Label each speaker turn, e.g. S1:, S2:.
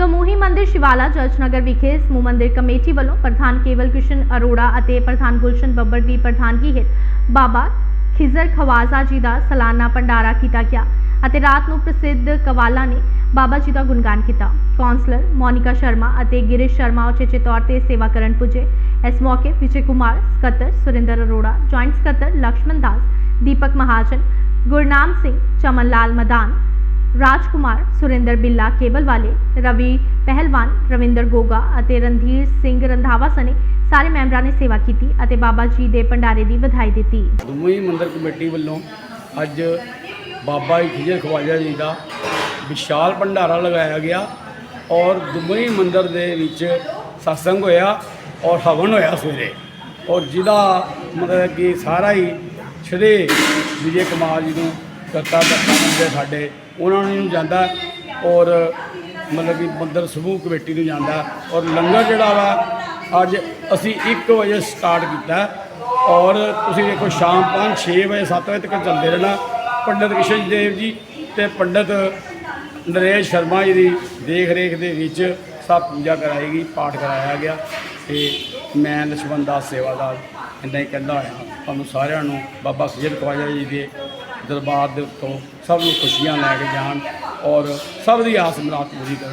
S1: ਦਮੂਹੀ ਮੰਦਿਰ ਸ਼ਿਵਾਲਾ ਚਰਚਨਗਰ ਵਿਖੇ ਸਮੂਹ ਮੰਦਿਰ ਕਮੇਟੀ ਵੱਲੋਂ ਪ੍ਰਧਾਨ ਕੇਵਲ ਕ੍ਰਿਸ਼ਨ ਅਰੋੜਾ ਅਤੇ ਪ੍ਰਧਾਨ ਗੁਲਸ਼ਨ ਬੱਬਰ ਦੀ ਪ੍ਰਧਾਨਗੀ ਹੇਠ ਬਾਬਾ ਖਿਜ਼ਰ ਖਵਾਜ਼ਾ ਜੀ ਦਾ ਸਾਲਾਨਾ ਭੰਡਾਰਾ ਕੀਤਾ ਗਿਆ ਅਤੇ ਰਾਤ ਨੂੰ ਪ੍ਰਸਿੱਧ ਕਵਾਲਾ ਨੇ ਬਾਬਾ ਜੀ ਦਾ ਗੁਣਗਾਨ ਕੀਤਾ। ਕਾਉਂਸਲਰ ਮੋਨਿਕਾ ਸ਼ਰਮਾ ਅਤੇ ਗਿਰੀਸ਼ ਸ਼ਰਮਾ ਉਚੇਚੇ ਤੌਰ ਤੇ ਸੇਵਾ ਕਰਨ ਪੁੱਜੇ। ਇਸ ਮੌਕੇ ਵਿਜੇ ਕੁਮਾਰ, ਸਕੱਤਰ ਸੁਰਿੰਦਰ ਅਰੋੜਾ, ਜੁਆਇੰਟ ਸਕੱਤਰ ਲਕਸ਼ਮਣ ਦਾਸ, ਦੀਪਕ ਮਹਾਜਨ, ਗੁਰਨਾਮ ਸਿੰਘ ਚਮਨ ਲਾਲ ਮਦਾਨ ਰਾਜਕੁਮਾਰ, ਸੁਰਿੰਦਰ ਬਿੱਲਾ, ਕੇਬਲ ਵਾਲੇ, ਰਵੀ ਪਹਿਲਵਾਨ, ਰਵਿੰਦਰ ਗੋਗਾ ਅਤੇ ਰਣਧੀਰ ਸਿੰਘ ਰੰਧਾਵਾ ਸਣੇ ਸਾਰੇ ਮੈਂਬਰਾਂ ਨੇ ਸੇਵਾ ਕੀਤੀ ਅਤੇ ਬਾਬਾ ਜੀ ਦੇ ਭੰਡਾਰੇ ਦੀ ਵਧਾਈ ਦਿੱਤੀ।
S2: ਦੁਮਈ ਮੰਦਰ ਕਮੇਟੀ ਵੱਲੋਂ ਅੱਜ ਬਾਬਾ ਜੀ ਖਿਜਰ ਖਵਾਜਾ ਜੀ ਦਾ ਵਿਸ਼ਾਲ ਭੰਡਾਰਾ ਲਗਾਇਆ ਗਿਆ ਔਰ ਦੁਮਈ ਮੰਦਰ ਦੇ ਵਿੱਚ ਸਤਸੰਗ ਹੋਇਆ ਔਰ ਹਵਨ ਹੋਇਆ ਸਵੇਰੇ। ਔਰ ਜਿਹਦਾ ਮਤਲਬ ਕਿ ਸਾਰਾ ਹੀ ਸ਼੍ਰੀ ਵਿਜੇ ਕੁਮਾਰ ਜੀ ਨੂੰ ਕਰਤਾ ਦੱਸਾ ਮੰਦੇ ਸਾਡੇ, ਉਹਨਾਂ ਨੂੰ ਜਾਂਦਾ ਔਰ ਮਤਲਬ ਕਿ ਮੰਦਰ ਸਮੂਹ ਕਮੇਟੀ ਨੂੰ ਜਾਂਦਾ ਔਰ ਲੰਗਰ ਜਿਹੜਾ ਵਾ, ਅੱਜ ਅਸੀਂ 1 ਵਜੇ ਸਟਾਰਟ ਕੀਤਾ ਔਰ ਤੁਸੀਂ ਦੇਖੋ ਸ਼ਾਮ 5 6 ਵਜੇ 7 ਵਜੇ ਤੱਕ ਚੱਲਦੇ ਰਹਿਣਾ। ਪੰਡਿਤ ਕਿਸ਼ਨ ਦੇਵ ਜੀ ਤੇ ਪੰਡਿਤ ਨਰੇਸ਼ ਸ਼ਰਮਾ ਜੀ ਦੀ ਦੇਖ ਰੇਖ ਦੇ ਵਿੱਚ ਸਭ ਪੂਜਾ ਕਰਾਏਗੀ, ਪਾਠ ਕਰਾਇਆ ਗਿਆ ਤੇ ਮੈਂ ਲਛਮਣ ਦਾਸ ਸੇਵਾਦਾਰ, ਇੰਨਾ ਹੀ ਕਹਿੰਦਾ ਹੋਇਆ। ਤੁਹਾਨੂੰ ਸਾਰਿਆਂ ਨੂੰ ਬਾਬਾ ਖਜਰ ਖਵਾਜਾ ਜੀ ਦੇ ਦਰਬਾਰ ਦੇ ਉੱਤੋਂ ਸਭ ਨੂੰ ਖੁਸ਼ੀਆਂ ਲੈ ਕੇ ਜਾਣ ਔਰ ਸਭ ਦੀ ਆਸ ਮੁਰਾਦ ਪੂਰੀ ਕਰਨ।